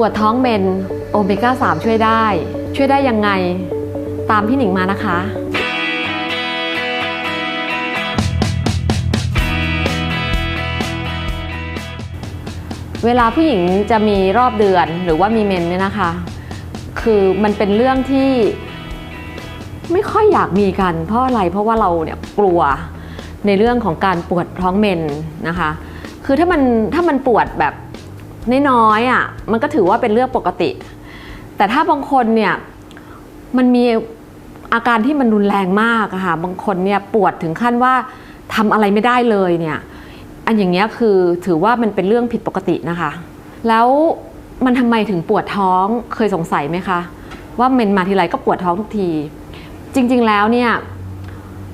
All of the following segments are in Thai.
ปวดท้องเมนโอเมก้า 3 ช่วยได้ ช่วยได้ยังไง ตามพี่หนิงมานะคะ เวลาผู้หญิงจะมีรอบเดือนหรือว่ามีเมนเนี่ยนะคะ คือมันเป็นเรื่องที่ไม่ค่อยอยากมีกัน เพราะอะไรเพราะว่าเราเนี่ยกลัวในเรื่องของการปวดท้องเมนนะคะ คือถ้ามันถ้ามันปวดแบบ น้อยๆอะมันก็ถือว่าเป็นเรื่องปกติ แต่ถ้าบางคนเนี่ยมันมีอาการที่มันรุนแรงมากอะค่ะบางคนเนี่ยปวดถึงขั้นว่าทำอะไรไม่ได้เลยเนี่ยอันอย่างเงี้ยคือถือว่ามันเป็นเรื่องผิดปกตินะคะ แล้วมันทำไมถึงปวดท้องเคยสงสัยไหมคะ ว่าเมนมาทีไรก็ปวดท้องทุกที จริงๆแล้วเนี่ย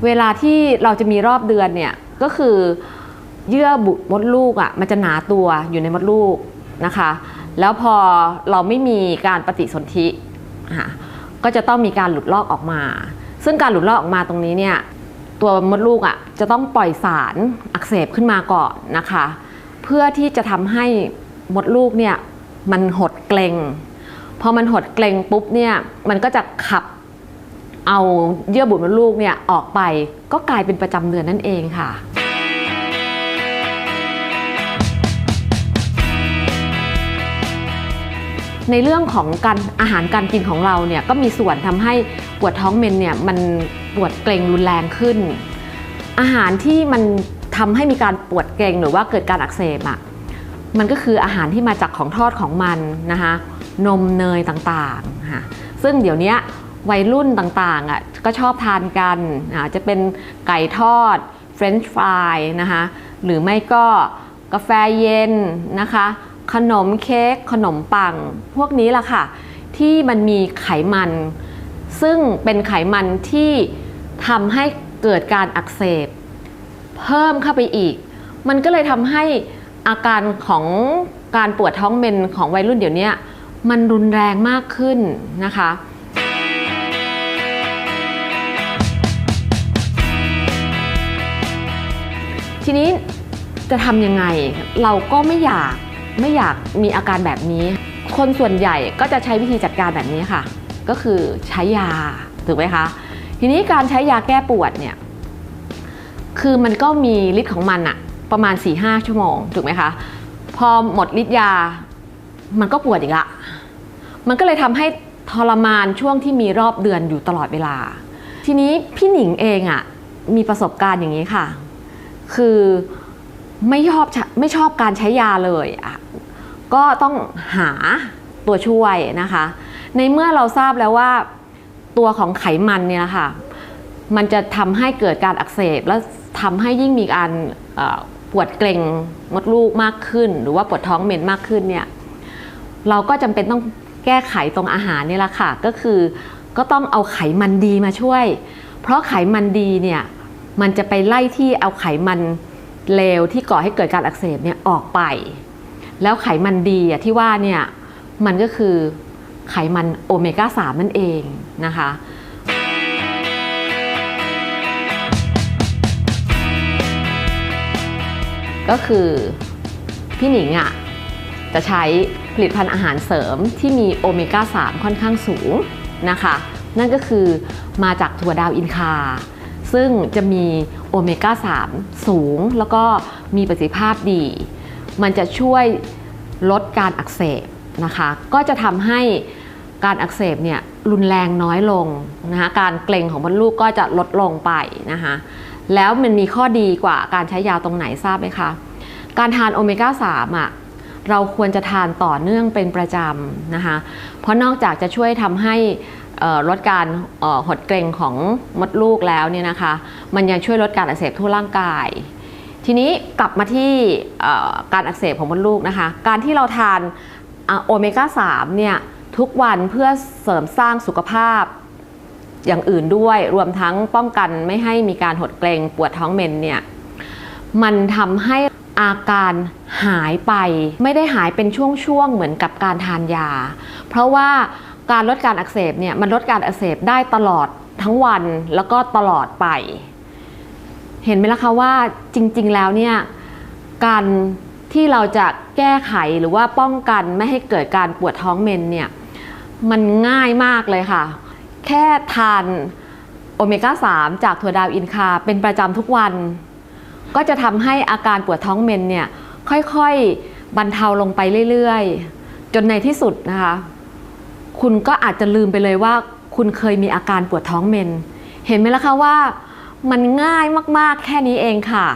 เวลาที่เราจะมีรอบเดือนเนี่ยก็คือเยื่อบุมดลูกอะ่ะมันจะหนาตัวอยู่ในมดลูก นะคะ แล้วพอเราไม่มีการปฏิสนธิก็จะต้องมีการหลุดลอกออกมา ซึ่งการหลุดลอกออกมาตรงนี้เนี่ยตัวมดลูกอะจะต้องปล่อยสารอักเสบขึ้นมาก่อนนะคะ เพื่อที่จะทำให้มดลูกเนี่ยมันหดเกร็งพอมันหดเกร็งปุ๊บเนี่ยมันก็จะขับเอาเยื่อบุมดลูกเนี่ยออกไปก็กลายเป็นประจำเดือนนั่นเองค่ะ ในเรื่องของการอาหารการกินของเราเนี่ยก็มีส่วนทำให้ปวดท้องเมนเนี่ยมันปวดเกร็งรุนแรงขึ้น อาหารที่มันทำให้มีการปวดเกร็งหรือว่าเกิดการอักเสบอะมันก็คืออาหารที่มาจากของทอดของมันนะคะนมเนยต่างๆค่ะซึ่งเดี๋ยวนี้วัยรุ่นต่างๆอะก็ชอบทานกันอาจจะเป็นไก่ทอดเฟรนช์ฟรายนะคะหรือไม่ก็กาแฟเย็นนะคะ ขนมเค้กขนมปัง พวกนี้ล่ะค่ะ ที่มันมีไขมัน ซึ่งเป็นไขมันที่ทำให้เกิดการอักเสบ เพิ่มเข้าไปอีก มันก็เลยทำให้อาการของการปวดท้องเมนของวัยรุ่นเดี๋ยวนี้มันรุนแรงมากขึ้นนะคะทีนี้จะทำยังไงเราก็ไม่อยาก ไม่อยากมีอาการแบบนี้ คนส่วนใหญ่ก็จะใช้วิธีจัดการแบบนี้ค่ะ ก็คือใช้ยาถูกไหมคะ ทีนี้การใช้ยาแก้ปวดเนี่ยคือมันก็มีฤทธิ์ของมันอะประมาณ 4-5 ชั่วโมงถูกไหมคะ พอหมดฤทธิ์ยา มันก็ปวดอีกละ มันก็เลยทำให้ทรมานช่วงที่มีรอบเดือนอยู่ตลอดเวลา ทีนี้พี่หนิงเองอะมีประสบการณ์อย่างนี้ค่ะ คือไม่ชอบไม่ชอบการใช้ยาเลยอะ ก็ต้องหาตัวช่วยนะคะ ในเมื่อเราทราบแล้วว่าตัวของไขมันเนี่ยนะคะมันจะทำให้เกิดการอักเสบ แล้วทำให้ยิ่งมีการปวดเกร็งมดลูกมากขึ้น หรือว่าปวดท้องเมนมากขึ้นเนี่ยเราก็จำเป็นต้องแก้ไขตรงอาหารนี่แหละค่ะ ก็คือก็ต้องเอาไขมันดีมาช่วย เพราะไขมันดีเนี่ยมันจะไปไล่ที่เอาไขมันเลวที่ก่อให้เกิดการอักเสบเนี่ยออกไป แล้วไขมันดีอะที่ว่าเนี่ยมันก็คือไขมันโอเมก้า 3 นั่นเองนะคะก็คือพี่หนิงอะจะใช้ผลิตภัณฑ์อาหารเสริมที่มีโอเมก้า 3 ค่อนข้างสูงนะคะ นั่นก็คือมาจากถั่วดาวอินคา ซึ่งจะมีโอเมก้า 3 สูงแล้วก็มีประสิทธิภาพดี มันจะช่วยลดการอักเสบนะคะ ก็จะทำให้การอักเสบเนี่ยรุนแรงน้อยลงนะคะ การเกร็งของมดลูกก็จะลดลงไปนะคะ แล้วมันมีข้อดีกว่าการใช้ยาตรงไหนทราบไหมคะ การทานโอเมก้า3อะเราควรจะทานต่อเนื่องเป็นประจำนะคะ เพราะนอกจากจะช่วยทำให้ลดการหดเกร็งของมดลูกแล้วเนี่ยนะคะ มันยังช่วยลดการอักเสบทั่วร่างกาย ทีนี้กลับมาที่การอักเสบของมดลูกนะคะ การที่เราทานโอเมก้า3เนี่ยทุกวันเพื่อเสริมสร้างสุขภาพอย่างอื่นด้วยรวมทั้งป้องกันไม่ให้มีการหดเกร็งปวดท้องเมนเนี่ยมันทำให้อาการหายไปไม่ได้หายเป็นช่วงๆเหมือนกับการทานยา เพราะว่าการลดการอักเสบเนี่ยมันลดการอักเสบได้ตลอดทั้งวันแล้วก็ตลอดไป เห็นไหมล่ะคะว่าจริงๆแล้วเนี่ยการที่เราจะแก้ไขหรือว่าป้องกันไม่ให้เกิดการปวดท้องเมนเนี่ยมันง่ายมากเลยค่ะ แค่ทานโอเมก้า 3 จากถั่วดาวอินคา เป็นประจำทุกวัน ก็จะทำให้อาการปวดท้องเมนเนี่ยค่อยๆบรรเทาลงไปเรื่อยๆ จนในที่สุดนะคะ คุณก็อาจจะลืมไปเลยว่า คุณเคยมีอาการปวดท้องเมน เห็นไหมล่ะคะว่า มันง่ายมากๆแค่นี้เองค่ะ